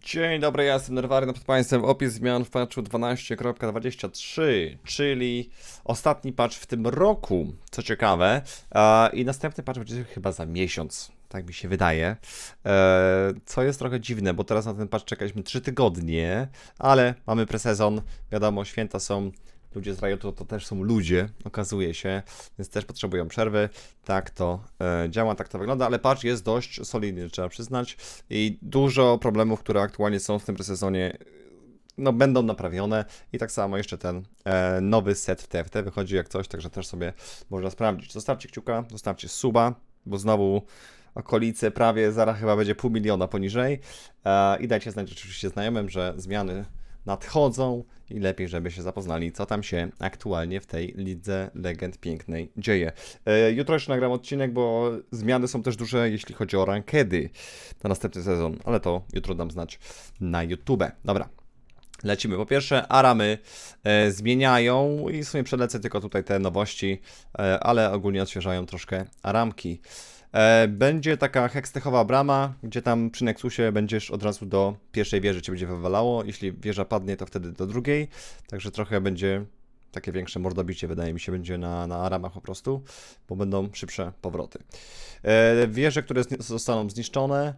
Dzień dobry, ja jestem Nerwary, przed Państwem opis zmian w patchu 12.23, czyli ostatni patch w tym roku, co ciekawe, i następny patch będzie chyba za miesiąc, tak mi się wydaje, e, co jest trochę dziwne, bo teraz na ten patch czekaliśmy 3 tygodnie, ale mamy presezon, wiadomo, święta są, ludzie z Riotu to też są ludzie, okazuje się, więc też potrzebują przerwy. Tak to e, działa, tak to wygląda, ale patch jest dość solidny, trzeba przyznać. I dużo problemów, które aktualnie są w tym sezonie, no będą naprawione. I tak samo jeszcze ten e, nowy set w TFT wychodzi jak coś, także też sobie można sprawdzić. Zostawcie kciuka, zostawcie suba, bo znowu okolice prawie zaraz chyba będzie pół miliona poniżej. E, I dajcie znać oczywiście znajomym, że zmiany nadchodzą i lepiej, żeby się zapoznali, co tam się aktualnie w tej Lidze Legend Pięknej dzieje. E, jutro jeszcze nagram odcinek, bo zmiany są też duże, jeśli chodzi o rankedy na następny sezon, ale to jutro dam znać na YouTube. Dobra. Lecimy. Po pierwsze, aramy e, zmieniają i w sumie przelecę tylko tutaj te nowości, e, ale ogólnie odświeżają troszkę aramki. E, będzie taka hextechowa brama, gdzie tam przy Nexusie będziesz od razu do pierwszej wieży cię będzie wywalało. Jeśli wieża padnie, to wtedy do drugiej. Także trochę będzie takie większe mordobicie, wydaje mi się, będzie na, na aramach po prostu, bo będą szybsze powroty. E, wieże, które zostaną zniszczone,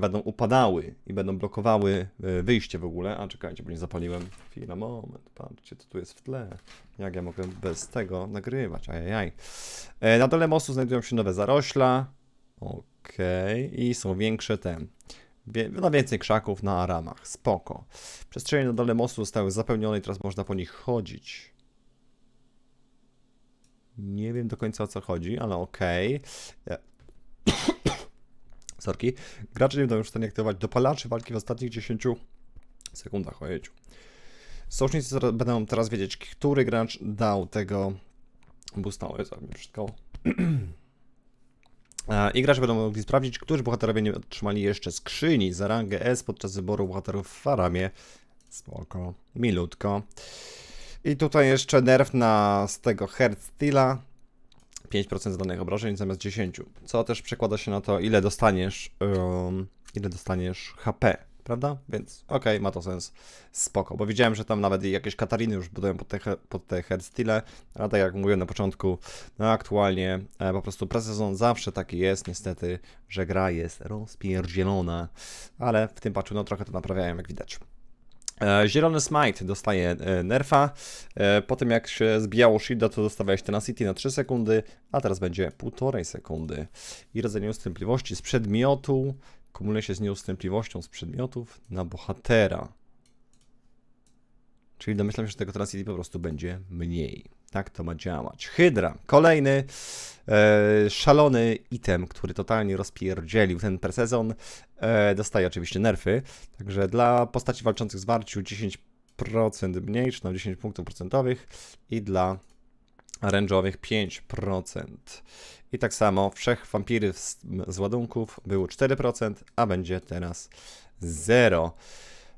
będą upadały i będą blokowały e, wyjście w ogóle. A czekajcie, bo nie zapaliłem. Chwila, moment, patrzcie, co tu jest w tle. Jak ja mogę bez tego nagrywać? Ajajaj. E, Na dole mostu znajdują się nowe zarośla. Okej. I są większe te. Wie, no więcej krzaków na aramach. Spoko. Przestrzenie na dole mostu zostały zapełnione i teraz można po nich chodzić. Nie wiem do końca o co chodzi, ale okej. Ja- Sorki. Gracze nie będą już w stanie aktywować dopalaczy walki w ostatnich 10 sekundach. Ojejciu. Sojusznicy będą teraz wiedzieć, który gracz dał tego boosta. O Jezu, wszystko. E, I gracze będą mogli sprawdzić, którzy bohaterowie nie otrzymali jeszcze skrzyni za rangę S podczas wyboru bohaterów w Faramie. Spoko, milutko. I tutaj jeszcze nerf na z tego Heart Steala. 5% zadanych obrażeń zamiast 10. Co też przekłada się na to, ile dostaniesz, um, ile dostaniesz HP, prawda? Więc okej, ma to sens. Spoko, bo widziałem, że tam nawet jakieś Katariny już budują pod te, pod te Heart Steale, ale tak jak mówiłem na początku, no aktualnie e, po prostu presezon zawsze taki jest, niestety, że gra jest rozpierdzielona, ale w tym patchu no trochę to naprawiają, jak widać. E, Zielony Smite dostaje e, nerfa. E, Po tym jak się zbijało shielda, to dostawałeś tenacity na 3 sekundy, a teraz będzie 1,5 sekundy. I rodzaj nieustępliwości z przedmiotu kumuluje się z nieustępliwością z przedmiotów na bohatera. Czyli domyślam się, że tego tenacity po prostu będzie mniej. Tak to ma działać. Hydra. Kolejny e, szalony item, który totalnie rozpierdzielił ten presezon. E, dostaje oczywiście nerfy. Także dla postaci walczących z warciu 10% mniej, czy tam 10 punktów procentowych i dla range'owych 5%. I tak samo wszech wampiry z, z ładunków było 4%, a będzie teraz 0.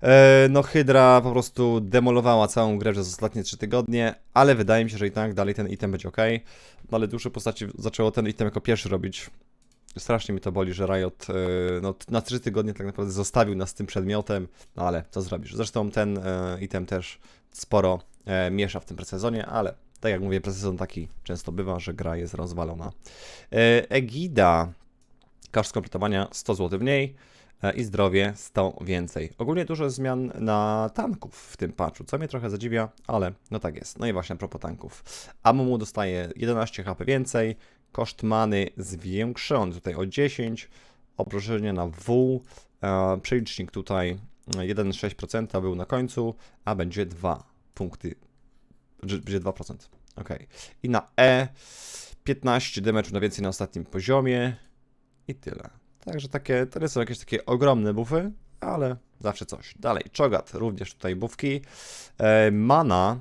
E, No, Hydra po prostu demolowała całą grę przez ostatnie 3 tygodnie, ale wydaje mi się, że i tak dalej ten item będzie ok. No, ale dużo postaci zaczęło ten item jako pierwszy robić. Strasznie mi to boli, że Riot e, no, na 3 tygodnie tak naprawdę zostawił nas z tym przedmiotem, no ale co zrobisz? Zresztą ten e, item też sporo miesza w tym presezonie, ale tak jak mówię, presezon taki często bywa, że gra jest rozwalona. Egida, koszt skompletowania 100 zł mniej i zdrowie 100 więcej. Ogólnie dużo zmian na tanków w tym patchu, co mnie trochę zadziwia, ale no tak jest. No i właśnie a propos tanków. Amumu dostaje 11 HP więcej, koszt many zwiększony tutaj o 10, obrożenie na W, e, przelicznik tutaj 1,6% był na końcu, a będzie 2 punkty, będzie 2%. Ok. I na E 15 damage'u na więcej na ostatnim poziomie i tyle. Także takie, to są jakieś takie ogromne buffy, ale zawsze coś. Dalej, Chogat, również tutaj buffki. E, mana,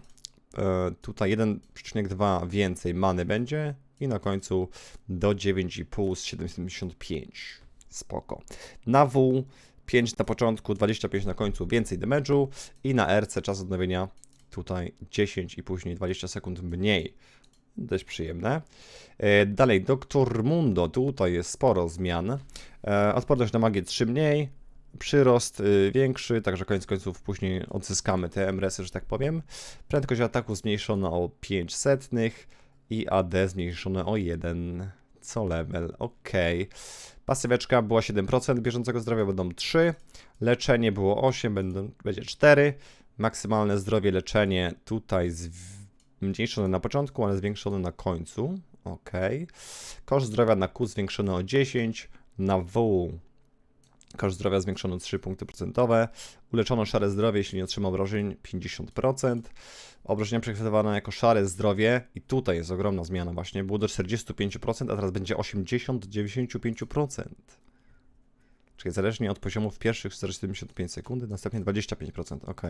e, tutaj 1,2 więcej many będzie i na końcu do 9,5 z 75. Spoko. Na W 5 na początku, 25 na końcu, więcej damage'u i na RC czas odnowienia tutaj 10 i później 20 sekund mniej. Dość przyjemne. E, Dalej, Doktor Mundo. Tutaj jest sporo zmian. E, Odporność na magię 3 mniej, przyrost y, większy, także koniec końców później odzyskamy te MRS-y, że tak powiem. Prędkość ataku zmniejszona o 5 setnych i AD zmniejszone o 1 co level. Ok. Pasyweczka była 7%, bieżącego zdrowia będą 3, leczenie było 8, będą, będzie 4, maksymalne zdrowie, leczenie tutaj zmniejszone na początku, ale zwiększone na końcu. Ok. Koszt zdrowia na Q zwiększony o 10, na W Koszt zdrowia zwiększono 3 punkty procentowe. Uleczono szare zdrowie, jeśli nie otrzyma obrażeń 50%. Obrażenia przechwytywane jako szare zdrowie i tutaj jest ogromna zmiana właśnie. Było do 45%, a teraz będzie 80 do 95%. Czyli zależnie od poziomu w pierwszych 475 sekundy, następnie 25%. Ok.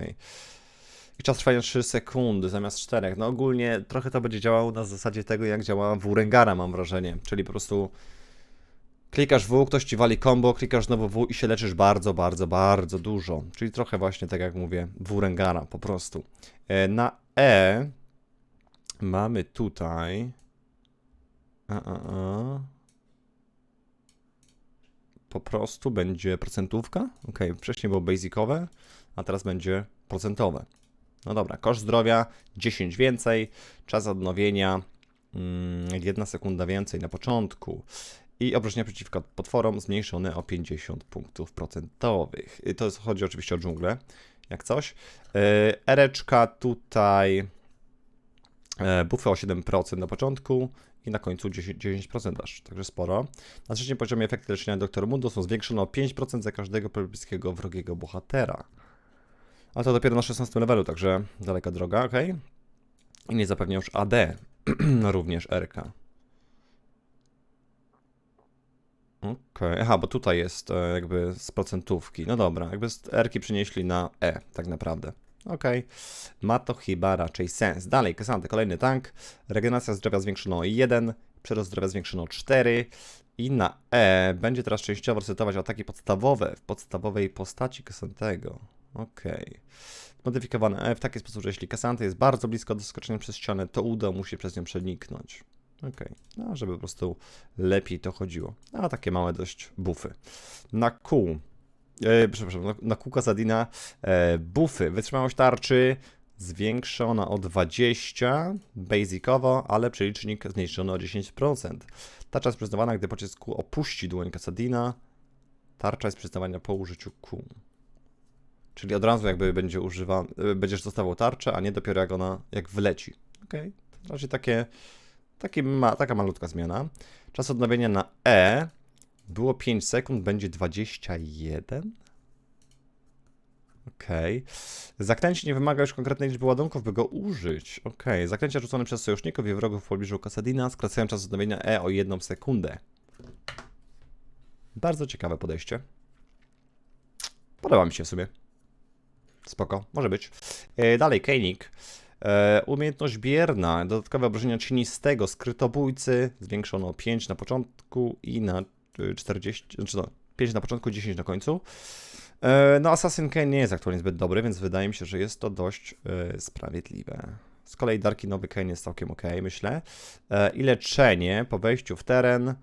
I czas trwania 3 sekundy zamiast 4. No ogólnie trochę to będzie działało na zasadzie tego, jak działa w Rengara, mam wrażenie. Czyli po prostu Klikasz W, ktoś ci wali combo, klikasz znowu W i się leczysz bardzo, bardzo, bardzo dużo. Czyli trochę właśnie tak jak mówię, W Rengara po prostu. E, na E mamy tutaj... A, a, a. Po prostu będzie procentówka. Ok, wcześniej było basicowe, a teraz będzie procentowe. No dobra, koszt zdrowia 10 więcej, czas odnowienia 1 mm, sekunda więcej na początku i obrażenia przeciwko potworom zmniejszone o 50 punktów procentowych. To jest, chodzi oczywiście o dżunglę, jak coś. E, Ereczka tutaj e, buffy o 7% na początku i na końcu 10%, 10% aż, także sporo. Na trzecim poziomie efekty leczenia Dr. Mundo są zwiększone o 5% za każdego pobliskiego wrogiego bohatera. Ale to dopiero na 16 levelu, także daleka droga, ok. I nie zapewnia już AD, również RK. Okej, okay. aha, bo tutaj jest e, jakby z procentówki. No dobra, jakby z R-ki przynieśli na E, tak naprawdę. Okej, okay. ma to chyba raczej sens. Dalej, Kasante, kolejny tank. Regeneracja zdrowia zwiększono o 1, przyrost zdrowia zwiększono o 4 i na E będzie teraz częściowo resetować ataki podstawowe w podstawowej postaci Kasantego. Okej. Okay. Modyfikowane E w taki sposób, że jeśli Kasante jest bardzo blisko do skoczenia przez ścianę, to uda mu się przez nią przeniknąć. Okay. no żeby po prostu lepiej to chodziło. A takie małe dość buffy. Na Q, e, przepraszam, na, na Q Casadina e, buffy. Wytrzymałość tarczy zwiększona o 20, basicowo, ale przelicznik zmniejszony o 10%. Tarcza jest przyznawana, gdy pocisk opuści dłoń Casadina. Tarcza jest przyznawana po użyciu Q. Czyli od razu jakby będzie używany, e, będziesz dostawał tarczę, a nie dopiero jak ona, jak wleci. Okej, okay. to razie ma, taka malutka zmiana. Czas odnowienia na E było 5 sekund, będzie 21. Ok. Zaklęcie nie wymaga już konkretnej liczby ładunków, by go użyć. Ok. Zaklęcia rzucone przez sojuszników i wrogów w pobliżu Kasadina skracają czas odnowienia E o 1 sekundę. Bardzo ciekawe podejście. Podoba mi się w sumie. Spoko, może być. E, dalej, Keinik. E, umiejętność bierna, dodatkowe obrażenia cienistego, skrytobójcy, zwiększono o 5 na początku i na 40, e, znaczy no, 5 na początku, 10 na końcu. E, no, Assassin Kane nie jest aktualnie zbyt dobry, więc wydaje mi się, że jest to dość sprawiedliwe. Z kolei Darki Nowy Kane jest całkiem ok, myślę. I leczenie po wejściu w teren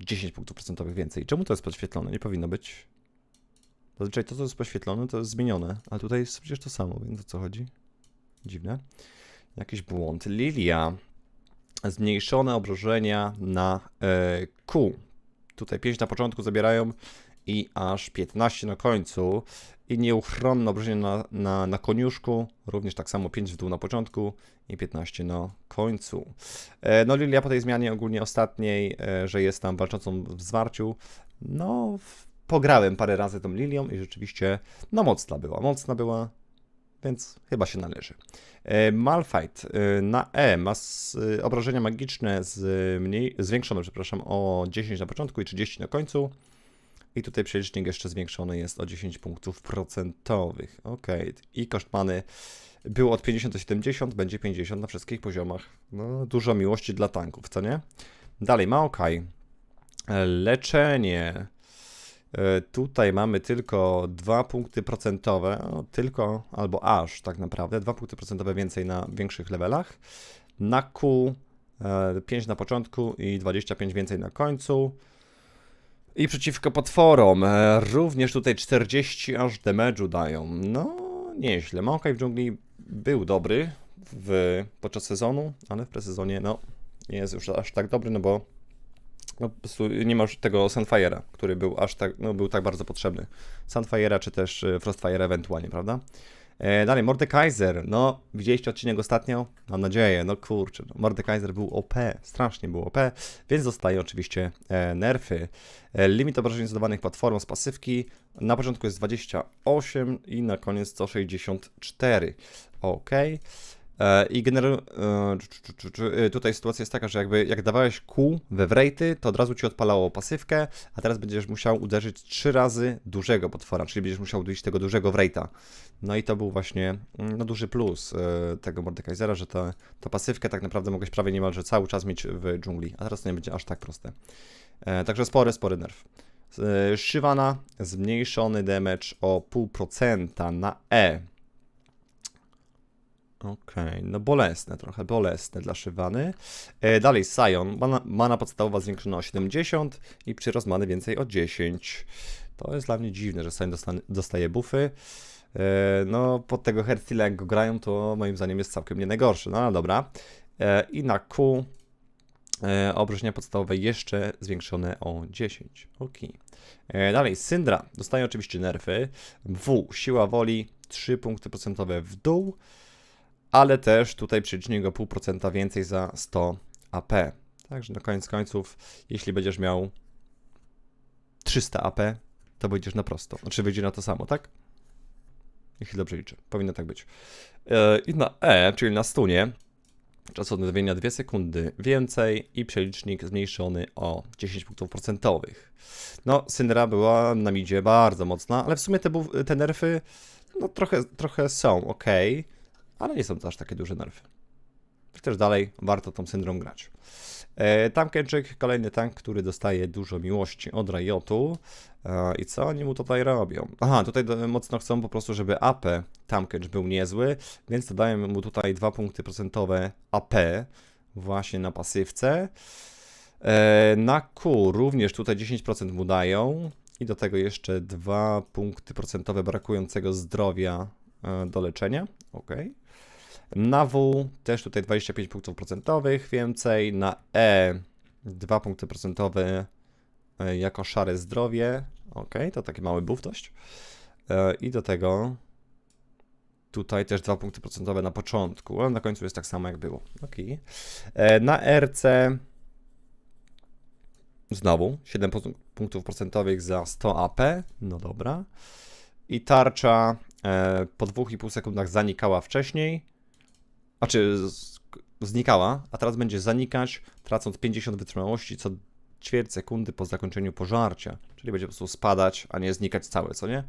10 punktów procentowych więcej. Czemu to jest podświetlone? Nie powinno być. Zazwyczaj to, co jest poświetlone, to jest zmienione, ale tutaj jest przecież to samo, więc o co chodzi? Dziwne. Jakiś błąd. Lilia. Zmniejszone obrażenia na e, Q. Tutaj 5 na początku zabierają i aż 15 na końcu. I nieuchronne obrażenia na, na, na koniuszku, również tak samo 5 w dół na początku i 15 na końcu. E, no Lilia po tej zmianie ogólnie ostatniej, e, że jest tam walczącą w zwarciu, no pograłem parę razy tą Lilią i rzeczywiście, no mocna była, mocna była, więc chyba się należy. E, Malfight e, na E ma e, obrażenia magiczne z mniej, zwiększone, przepraszam, o 10 na początku i 30 na końcu. I tutaj przelicznik jeszcze zwiększony jest o 10 punktów procentowych. Ok, i koszt many był od 50 do 70, będzie 50 na wszystkich poziomach. No, dużo miłości dla tanków, co nie? Dalej, Maokai. Leczenie. E, tutaj mamy tylko dwa punkty procentowe, tylko albo aż tak naprawdę, dwa punkty procentowe więcej na większych levelach. Na Q 5 e, na początku i 25 więcej na końcu. I przeciwko potworom. E, również tutaj 40 aż damage'u dają. No, nieźle. Maokai w dżungli był dobry w, podczas sezonu, ale w presezonie, no, nie jest już aż tak dobry, no bo no, po prostu nie masz tego Sunfire'a, który był aż tak, no, był tak bardzo potrzebny. Sunfire'a czy też e, Frostfire'a ewentualnie, prawda? E, dalej, Mordekaiser, no widzieliście odcinek ostatnio? Mam nadzieję, no kurczę, no, Mordekaiser był OP, strasznie był OP, więc dostaje oczywiście e, nerfy. E, limit obrażeń zadawanych platformą z pasywki na początku jest 28 i na koniec 164. Ok. E, I generalnie tutaj sytuacja jest taka, że jakby jak dawałeś Q we wrejty, to od razu ci odpalało pasywkę, a teraz będziesz musiał uderzyć trzy razy dużego potwora, czyli będziesz musiał uderzyć tego dużego wrejta. No i to był właśnie mm, no, duży plus e, tego Mordekaisera, że ta, ta pasywkę tak naprawdę mogłeś prawie niemalże cały czas mieć w dżungli, a teraz to nie będzie aż tak proste. E, także spory, spory nerf. Szywana, zmniejszony damage o 0,5% na E. Okej, okay, no bolesne trochę, bolesne dla Szywany. E, dalej, Sion, mana, mana podstawowa zwiększona o 70 i przyrost many więcej o 10. To jest dla mnie dziwne, że Sion dostaje buffy. E, no, pod tego Heartstila jak go grają, to moim zdaniem jest całkiem nie najgorszy. No, ale dobra. E, I na Q e, obrażenia podstawowe jeszcze zwiększone o 10. Ok. E, dalej, Syndra dostaje oczywiście nerfy. W, siła woli 3 punkty procentowe w dół ale też tutaj przelicznik o 0,5% więcej za 100 AP. Także na koniec końców, jeśli będziesz miał 300 AP, to wyjdziesz na prosto. Znaczy wyjdzie na to samo, tak? Jeśli dobrze liczę. Powinno tak być. E, I na E, czyli na stunie, czas odnowienia 2 sekundy więcej i przelicznik zmniejszony o 10 punktów procentowych. No, Syndra była na midzie bardzo mocna, ale w sumie te, te nerfy no, trochę, trochę są ok ale nie są to aż takie duże nerfy. Też dalej warto tą syndrom grać. E, kolejny tank, który dostaje dużo miłości od Riotu. E, I co oni mu tutaj robią? Aha, tutaj mocno chcą po prostu, żeby AP Tamkench był niezły, więc dodają mu tutaj 2 punkty procentowe AP właśnie na pasywce. E, na Q również tutaj 10% mu dają i do tego jeszcze 2 punkty procentowe brakującego zdrowia e, do leczenia. Ok. Na W też tutaj 25 punktów procentowych więcej. Na E 2 punkty procentowe e, jako szare zdrowie. Ok, to taki mały buff dość. E, I do tego tutaj też 2 punkty procentowe na początku, ale na końcu jest tak samo jak było. Ok. E, na RC znowu 7 punktów procentowych za 100 AP. No dobra. I tarcza po 2,5 sekundach zanikała wcześniej znaczy znikała, a teraz będzie zanikać, tracąc 50 wytrzymałości co ćwierć sekundy po zakończeniu pożarcia. Czyli będzie po prostu spadać, a nie znikać całe, co nie?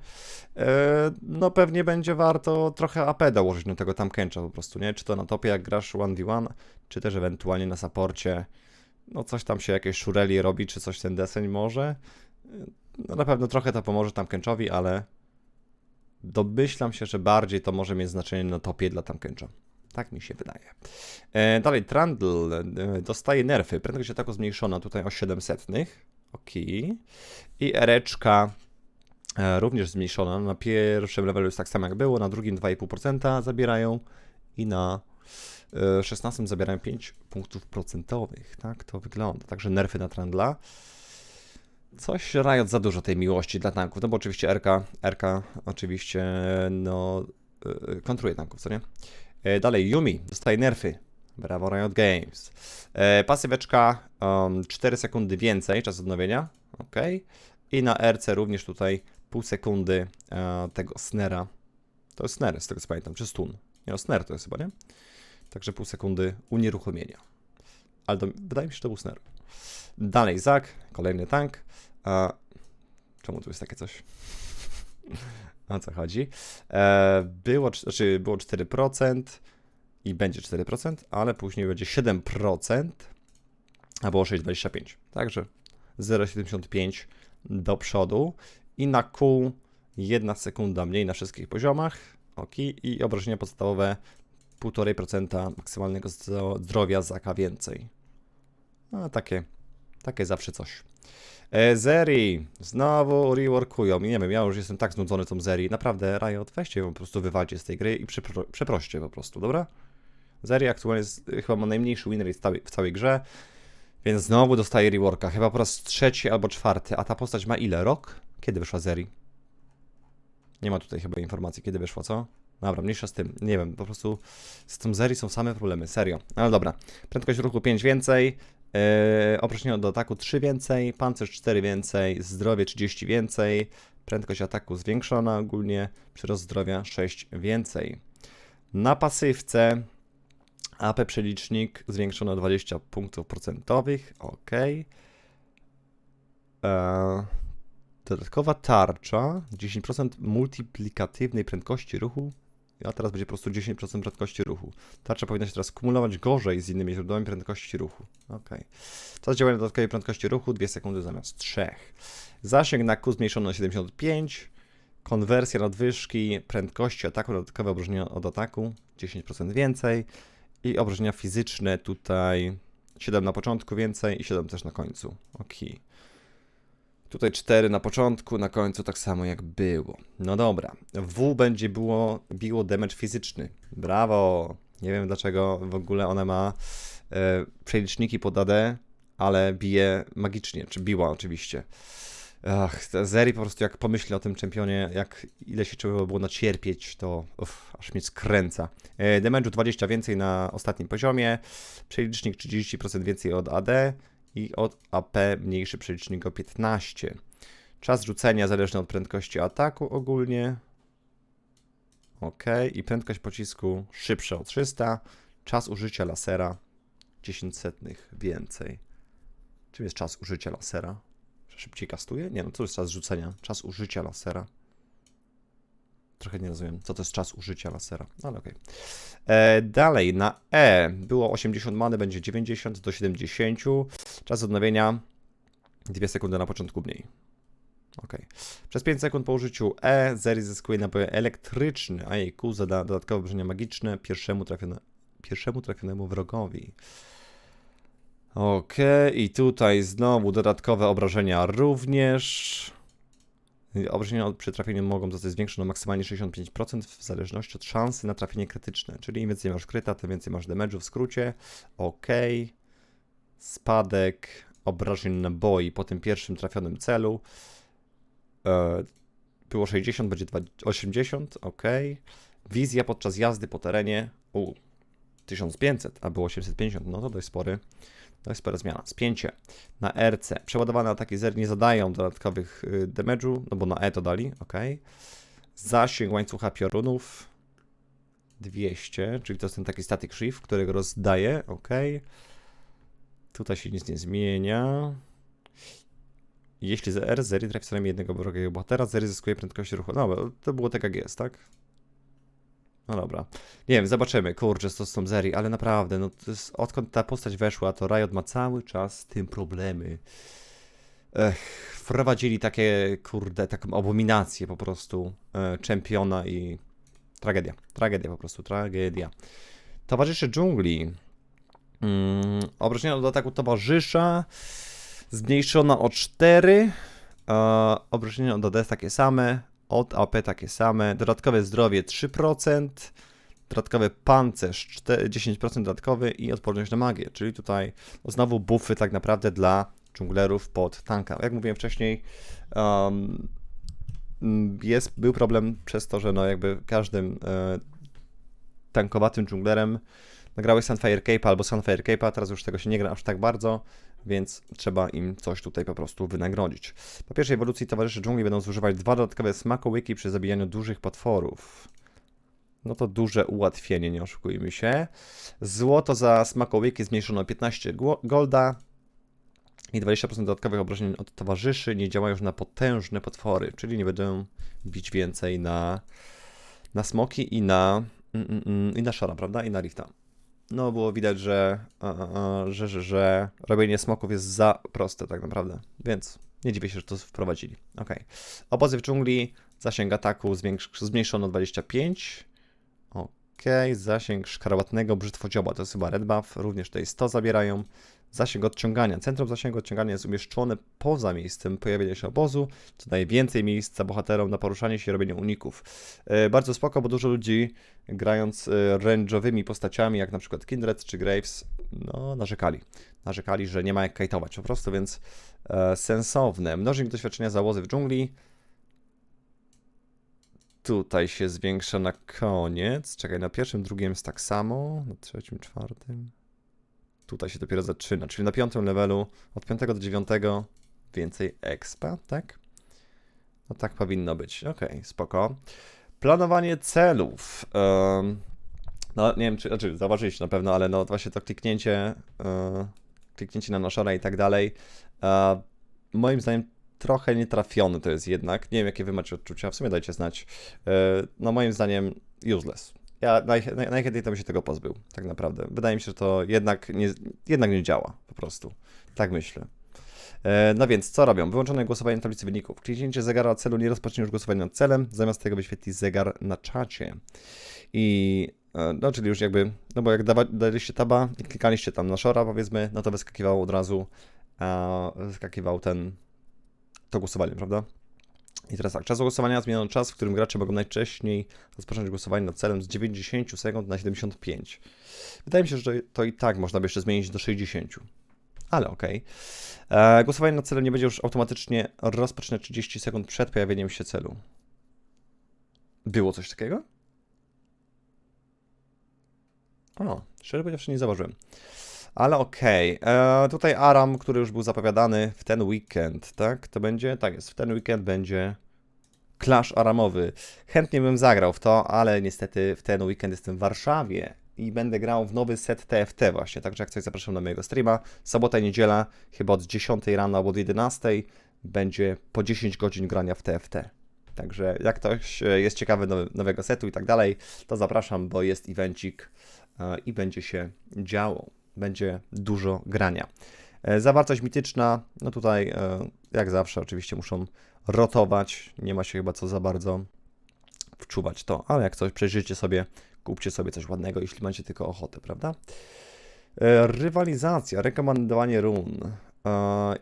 E, no pewnie będzie warto trochę AP dołożyć na tego tamkęcza po prostu, nie? Czy to na topie jak grasz 1v1, czy też ewentualnie na saporcie. No coś tam się jakieś szureli robi, czy coś ten deseń może. No na pewno trochę to pomoże tamkęczowi, ale domyślam się, że bardziej to może mieć znaczenie na topie dla tamkęcza. Tak mi się wydaje. E, dalej, Trundle e, dostaje nerfy. Prędkość ataku zmniejszona tutaj o 700. Ok. I ereczka e, również zmniejszona. Na pierwszym levelu jest tak samo jak było, na drugim 2,5% zabierają i na 16 zabierają 5 punktów procentowych. Tak to wygląda. Także nerfy na Trundla. Coś Riot za dużo tej miłości dla tanków, no bo oczywiście RK, RK oczywiście no kontruje tanków, co nie? E, dalej, Yumi dostaje nerfy. Brawo Riot Games. E, pasyweczka um, 4 sekundy więcej, czas odnowienia. Ok. I na RC również tutaj pół sekundy e, tego snera. To jest snare, z tego co pamiętam, czy stun. Nie, no snare to jest chyba, nie? Także pół sekundy unieruchomienia. Ale to, wydaje mi się, że to był snare. Dalej, Zak, kolejny tank. A, czemu tu jest takie coś? O co chodzi. E, było, znaczy było 4% i będzie 4%, ale później będzie 7%, a było 6,25. Także 0,75 do przodu i na Q 1 sekunda mniej na wszystkich poziomach. Ok, i obrażenia podstawowe 1,5% maksymalnego zdrowia za K więcej. No, takie, takie zawsze coś. E, Zeri, znowu reworkują. Nie wiem, ja już jestem tak znudzony tą Zeri. Naprawdę, Riot, weźcie ją po prostu wywalcie z tej gry i przepro przeproście po prostu, dobra? Zeri aktualnie jest, chyba ma najmniejszy win rate w całej, w całej grze, więc znowu dostaje reworka. Chyba po raz trzeci albo czwarty. A ta postać ma ile? Rok? Kiedy wyszła Zeri? Nie ma tutaj chyba informacji, kiedy wyszła, co? Dobra, mniejsza z tym. Nie wiem, po prostu z tą Zeri są same problemy, serio. Ale dobra. Prędkość ruchu 5 więcej, Yy, oproszczenie do ataku 3 więcej, pancerz 4 więcej, zdrowie 30 więcej, prędkość ataku zwiększona ogólnie, przyrost zdrowia 6 więcej. Na pasywce AP przelicznik zwiększony o 20 punktów procentowych, ok. Eee, dodatkowa tarcza, 10% multiplikatywnej prędkości ruchu, a teraz będzie po prostu 10% prędkości ruchu. Tarcza powinna się teraz kumulować gorzej z innymi źródłami prędkości ruchu. Ok. Czas działania dodatkowej prędkości ruchu 2 sekundy zamiast 3. Zasięg na Q zmniejszony o 75. Konwersja nadwyżki prędkości ataku, dodatkowe obrażenia od ataku 10% więcej. I obrażenia fizyczne tutaj 7 na początku więcej i 7 też na końcu. Ok. Tutaj 4 na początku, na końcu tak samo jak było. No dobra. W będzie było, biło damage fizyczny. Brawo! Nie wiem dlaczego w ogóle ona ma e, przeliczniki pod AD, ale bije magicznie, czy biła oczywiście. Ach, Zeri po prostu jak pomyślę o tym czempionie, jak ile się trzeba było nacierpieć, to uff, aż mnie skręca. E, damage'u 20 więcej na ostatnim poziomie, przelicznik 30% więcej od AD, i od AP mniejszy przelicznik o 15. Czas rzucenia zależny od prędkości ataku ogólnie. Ok, i prędkość pocisku szybsza o 300. Czas użycia lasera 10 setnych więcej. Czym jest czas użycia lasera? Szybciej kastuje? Nie, no to jest czas rzucenia. Czas użycia lasera. Trochę nie rozumiem, co to jest czas użycia lasera, ale okej. Okay. Dalej, na E było 80 many, będzie 90 do 70. Czas odnowienia 2 sekundy na początku mniej. Ok. Przez 5 sekund po użyciu E Zeri zyskuje naboje elektryczny, a jej Q zada dodatkowe obrażenia magiczne pierwszemu, trafione, pierwszemu trafionemu wrogowi. Ok, i tutaj znowu dodatkowe obrażenia również. Obrażenia przy trafieniu mogą zostać zwiększone o maksymalnie 65% w zależności od szansy na trafienie krytyczne. Czyli im więcej masz kryta, tym więcej masz damage'u w skrócie. Ok. Spadek obrażeń naboi po tym pierwszym trafionym celu. E, było 60, będzie 80. Ok. Wizja podczas jazdy po terenie. U, 1500, a było 850. No to dość spory. To jest spora zmiana. Spięcie na RC. Przeładowane ataki zer nie zadają dodatkowych y, damage'u, no bo na E to dali, ok. Zasięg łańcucha piorunów 200, czyli to jest ten taki static shift, którego rozdaje, ok. Tutaj się nic nie zmienia. Jeśli z R Zeri trafi co najmniej jednego wrogiego bohatera, Zeri zyskuje prędkość ruchu. No, to było tak jak jest, tak? No dobra. Nie wiem, zobaczymy. Kurczę, to z tą Zeri, ale naprawdę, no to jest, odkąd ta postać weszła, to Riot ma cały czas z tym problemy. Ech, wprowadzili takie, kurde, taką abominację po prostu e, czempiona i tragedia. Tragedia po prostu, tragedia. Towarzysze dżungli. Mm, obrażenia do ataku towarzysza zmniejszona o 4. E, obrażenia od AD takie same od AP takie same, dodatkowe zdrowie 3%, dodatkowy pancerz 4, 10% dodatkowy i odporność na magię, czyli tutaj no, znowu buffy tak naprawdę dla dżunglerów pod tanka. Jak mówiłem wcześniej, um, jest, był problem przez to, że no jakby każdym e, tankowatym dżunglerem nagrałeś Sunfire Cape albo Sunfire Cape, a teraz już tego się nie gra aż tak bardzo, więc trzeba im coś tutaj po prostu wynagrodzić. Po pierwszej ewolucji towarzysze dżungli będą zużywać dwa dodatkowe smakołyki przy zabijaniu dużych potworów. No to duże ułatwienie, nie oszukujmy się. Złoto za smakołyki zmniejszono o 15 golda i 20% dodatkowych obrażeń od towarzyszy nie działają już na potężne potwory, czyli nie będą bić więcej na, na smoki i na, mm, mm, mm i na szara, prawda? I na rifta no było widać, że, że, że, że robienie smoków jest za proste tak naprawdę, więc nie dziwię się, że to wprowadzili. Ok. Obozy w dżungli, zasięg ataku zmniejszono 25. Ok. Zasięg szkarłatnego brzytwodzioba, to jest chyba red buff, również tutaj 100 zabierają. Zasięg odciągania. Centrum zasięgu odciągania jest umieszczone poza miejscem pojawienia się obozu, co daje więcej miejsca bohaterom na poruszanie się i robienie uników. E, bardzo spoko, bo dużo ludzi grając e, range'owymi postaciami, jak na przykład Kindred czy Graves, no narzekali. Narzekali, że nie ma jak kajtować po prostu, więc e, sensowne. Mnożnik doświadczenia załozy w dżungli. Tutaj się zwiększa na koniec. Czekaj, na pierwszym, drugim jest tak samo. Na trzecim, czwartym. Tutaj się dopiero zaczyna. Czyli na piątym levelu, od piątego do dziewiątego więcej expa, tak? No tak powinno być. Okej, spoko. Planowanie celów. No nie wiem, czy, znaczy zauważyliście na pewno, ale no właśnie to kliknięcie, e, kliknięcie na naszora i tak dalej. E, moim zdaniem trochę nietrafiony to jest jednak. Nie wiem, jakie wy macie odczucia, w sumie dajcie znać. E, No moim zdaniem useless. Ja naj, naj, najchętniej to bym się tego pozbył, tak naprawdę. Wydaje mi się, że to jednak nie, jednak nie działa, po prostu. Tak myślę. E, No więc, co robią? Wyłączone głosowanie na tablicy wyników. Kliknięcie zegara celu nie rozpocznie już głosowania nad celem, zamiast tego wyświetli zegar na czacie. I, e, no czyli już jakby, no bo jak dawa, daliście taba i klikaliście tam na shora, powiedzmy, no to wyskakiwał od razu, a, wyskakiwał ten, to głosowanie, prawda? I teraz tak, czas głosowania zmieniono czas, w którym gracze mogą najwcześniej rozpocząć głosowanie nad celem z 90 sekund na 75. Wydaje mi się, że to i tak można by jeszcze zmienić do 60. Ale okej. E, Głosowanie nad celem nie będzie już automatycznie rozpoczynać 30 sekund przed pojawieniem się celu. Było coś takiego? O, szczerze powiedziawszy nie zauważyłem. Ale okej. E, Tutaj Aram, który już był zapowiadany w ten weekend, tak? To będzie? Tak jest, w ten weekend będzie Clash Aramowy. Chętnie bym zagrał w to, ale niestety w ten weekend jestem w Warszawie i będę grał w nowy set TFT właśnie, także jak coś zapraszam na mojego streama. Sobota i niedziela, chyba od 10 rano albo od 11 będzie po 10 godzin grania w TFT. Także jak ktoś e, jest ciekawy nowy, nowego setu i tak dalej, to zapraszam, bo jest evencik e, i będzie się działo. Będzie dużo grania. E, Zawartość mityczna, no tutaj e, jak zawsze oczywiście muszą rotować, nie ma się chyba co za bardzo wczuwać to, ale jak coś przejrzyjcie sobie, kupcie sobie coś ładnego, jeśli macie tylko ochotę, prawda? E, Rywalizacja, rekomendowanie run.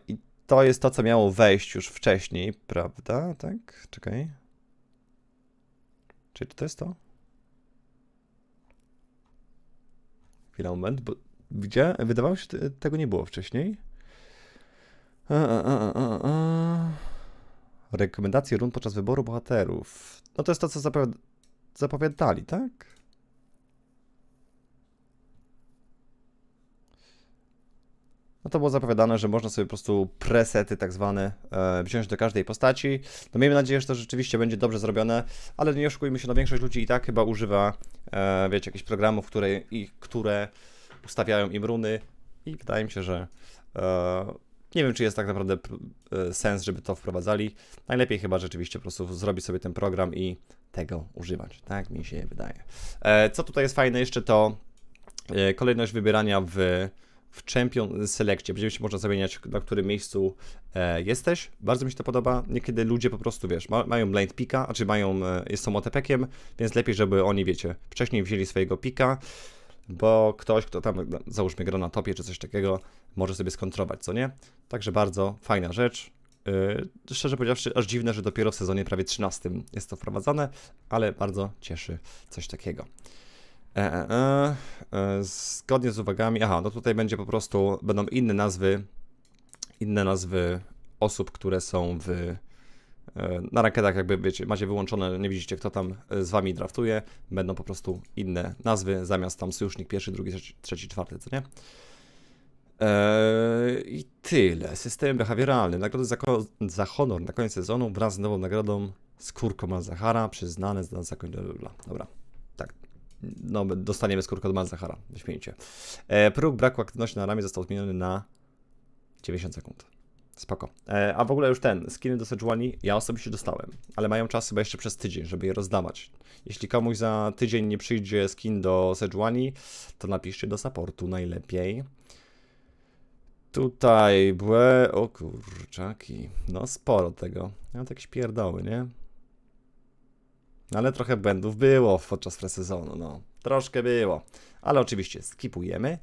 I to jest to, co miało wejść już wcześniej, prawda? Tak? Czekaj. Czy to jest to? Chwila, moment, bo gdzie? Wydawało się, tego nie było wcześniej. A, a, a, a. Rekomendacje run podczas wyboru bohaterów. No to jest to, co zapowiad- zapowiadali, tak? No to było zapowiadane, że można sobie po prostu presety tak zwane e, wziąć do każdej postaci. No miejmy nadzieję, że to rzeczywiście będzie dobrze zrobione, ale nie oszukujmy się, no większość ludzi i tak chyba używa, e, wiecie, jakichś programów, które, i, które ustawiają im runy i wydaje mi się, że e, nie wiem, czy jest tak naprawdę pr- e, sens, żeby to wprowadzali. Najlepiej chyba rzeczywiście po prostu zrobić sobie ten program i tego używać. Tak mi się wydaje. E, co tutaj jest fajne jeszcze to e, kolejność wybierania w, w Champion Selectie. Będzie się można zamieniać, na którym miejscu e, jesteś. Bardzo mi się to podoba. Niekiedy ludzie po prostu, wiesz, ma, mają blind pika, znaczy mają, e, są OTP-kiem, więc lepiej, żeby oni, wiecie, wcześniej wzięli swojego pika, bo ktoś, kto tam, załóżmy, gra na topie czy coś takiego, może sobie skontrować, co nie? Także bardzo fajna rzecz. Yy, szczerze powiedziawszy, aż dziwne, że dopiero w sezonie prawie 13 jest to wprowadzane, ale bardzo cieszy coś takiego. E, e, e, e, zgodnie z uwagami, aha, no tutaj będzie po prostu, będą inne nazwy, inne nazwy osób, które są w, na rankedach jakby, wiecie, macie wyłączone, nie widzicie kto tam e, z wami draftuje, będą po prostu inne nazwy, zamiast tam sojusznik pierwszy, drugi, trzeci, czwarty, co nie? Eee, I tyle. System behawioralny. Nagrody za, za honor na koniec sezonu wraz z nową nagrodą skórką Malzahara przyznane za zakończenie. Dobra, tak. No, dostaniemy skórkę od Malzahara. Wyśmienicie. E, próg braku aktywności na ramię został zmieniony na 90 sekund. Spoko. E, a w ogóle już ten, skiny do Sejuani ja osobiście dostałem, ale mają czas chyba jeszcze przez tydzień, żeby je rozdawać. Jeśli komuś za tydzień nie przyjdzie skin do Sejuani, to napiszcie do supportu najlepiej. Tutaj błe... O kurczaki. No sporo tego. Miałem jakieś pierdoły, nie? Ale trochę błędów było podczas presezonu, no. Troszkę było. Ale oczywiście skipujemy.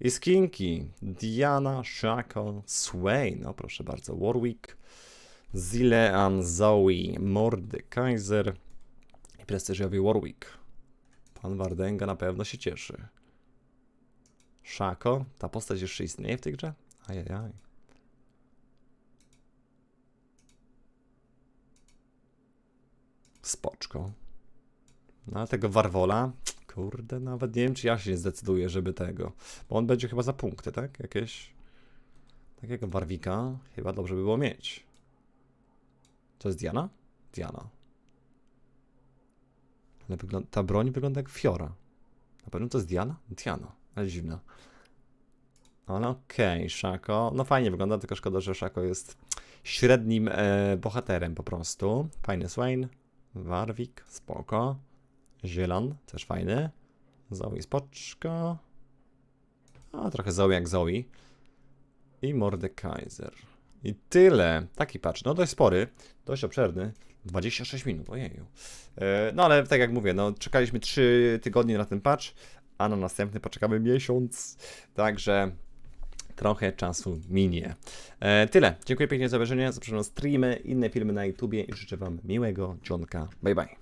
I skinki. Diana, Shako, Swain. No proszę bardzo. Warwick, Zilean, Zoe, Mordekaiser i prestiżowy Warwick. Pan Wardenga na pewno się cieszy. Shako. Ta postać jeszcze istnieje w tej grze? Ajajaj. Spoczko. No ale tego Warwola, kurde, nawet nie wiem, czy ja się zdecyduję, żeby tego. Bo on będzie chyba za punkty, tak? Jakieś. Takiego Warwika chyba dobrze by było mieć. To jest Diana? Diana. Ale ta broń wygląda jak Fiora. Na pewno to jest Diana? Diana, ale dziwna. Ale okej, Szako. No fajnie wygląda, tylko szkoda, że Szako jest średnim e, bohaterem po prostu. Fajny Swain. Warwick, spoko. Zielan, też fajny. Zoe spoczko. A, trochę Zoe jak Zoe. I Mordekaiser. I tyle. Taki patch. No dość spory, dość obszerny. 26 minut, ojeju. E, No ale tak jak mówię, no czekaliśmy 3 tygodnie na ten patch, a na następny poczekamy miesiąc. Także trochę czasu minie. E, tyle. Dziękuję pięknie za obejrzenie. Zapraszam na streamy, inne filmy na YouTubie i życzę Wam miłego dzionka. Bye bye.